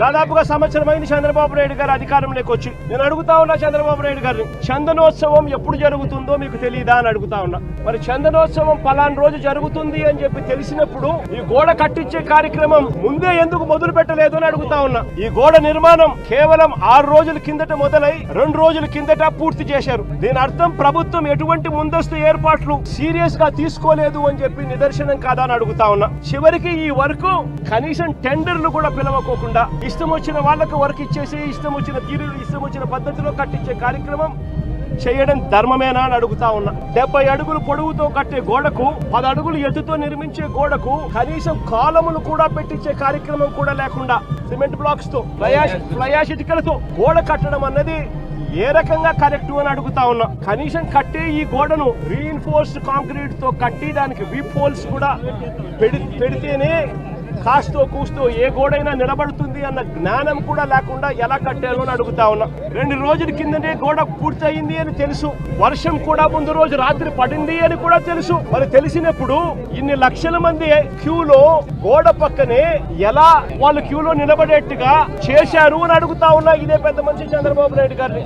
దాదాపుగా సంవత్సరమైంది చంద్రబాబు నాయుడు గారు అధికారంలోకి వచ్చి. నేను అడుగుతా ఉన్నా చంద్రబాబు నాయుడు గారిని చందనోత్సవం ఎప్పుడు జరుగుతుందో మీకు తెలియదా అని అడుగుతా ఉన్నా. మరి చందనోత్సవం పలానా రోజు జరుగుతుంది అని చెప్పి తెలిసినప్పుడు ఈ గోడ కట్టించే కార్యక్రమం ముందే ఎందుకు మొదలు పెట్టలేదు అని అడుగుతా ఉన్నా. ఈ గోడ నిర్మాణం కేవలం ఆరు రోజుల కిందట మొదలై రెండు రోజుల కిందట పూర్తి చేశారు. దీని అర్థం ప్రభుత్వం ఎటువంటి ముందస్తు ఏర్పాట్లు సీరియస్గా తీసుకోలేదు అని చెప్పి నిదర్శనం కాదా అని అడుగుతా ఉన్నా. చివరికి ఈ వరకు కనీసం టెండర్లు కూడా పిలవకోకుండా ఇష్టం వచ్చిన వాళ్ళకు వర్క్ ఇచ్చేసి ఇష్టం వచ్చిన తీరులు ఇష్టం వచ్చిన పద్ధతిలో కట్టించే కార్యక్రమం చేయడం ధర్మమేనా అని అడుగుతా ఉన్నా. డెబ్బై అడుగులు పొడవుతో కట్టే గోడకు పది అడుగులు ఎత్తుతో నిర్మించే గోడకు కనీసం కాలములు కూడా పెట్టించే కార్యక్రమం కూడా లేకుండా సిమెంట్ బ్లాక్స్తో ఫ్లయాష్ ఇటుకలతో గోడ కట్టడం అన్నది ఏ రకంగా కరెక్ట్ అని అడుగుతా ఉన్నా. కనీసం కట్టే ఈ గోడను రీఇన్ఫోర్స్డ్ కాంక్రీట్తో కట్టి దానికి వీప్ హోల్స్ కూడా పెడి పెడితేనే కాస్తో కూస్తో ఏ గోడైనా నిలబడుతుంది అన్న జ్ఞానం కూడా లేకుండా ఎలా కట్టారు అని అడుగుతా ఉన్నా. రెండు రోజుల కిందనే గోడ పూర్తయింది అని తెలుసు. వర్షం కూడా ముందు రోజు రాత్రి పడింది అని కూడా తెలుసు. మరి తెలిసినప్పుడు ఇన్ని లక్షల మంది క్యూలో గోడ పక్కనే ఎలా వాళ్ళు క్యూలో నిలబడేట్టుగా చేశారు అని అడుగుతా ఉన్నా. ఇదే పెద్ద మనిషి చంద్రబాబు నాయుడు గారిని.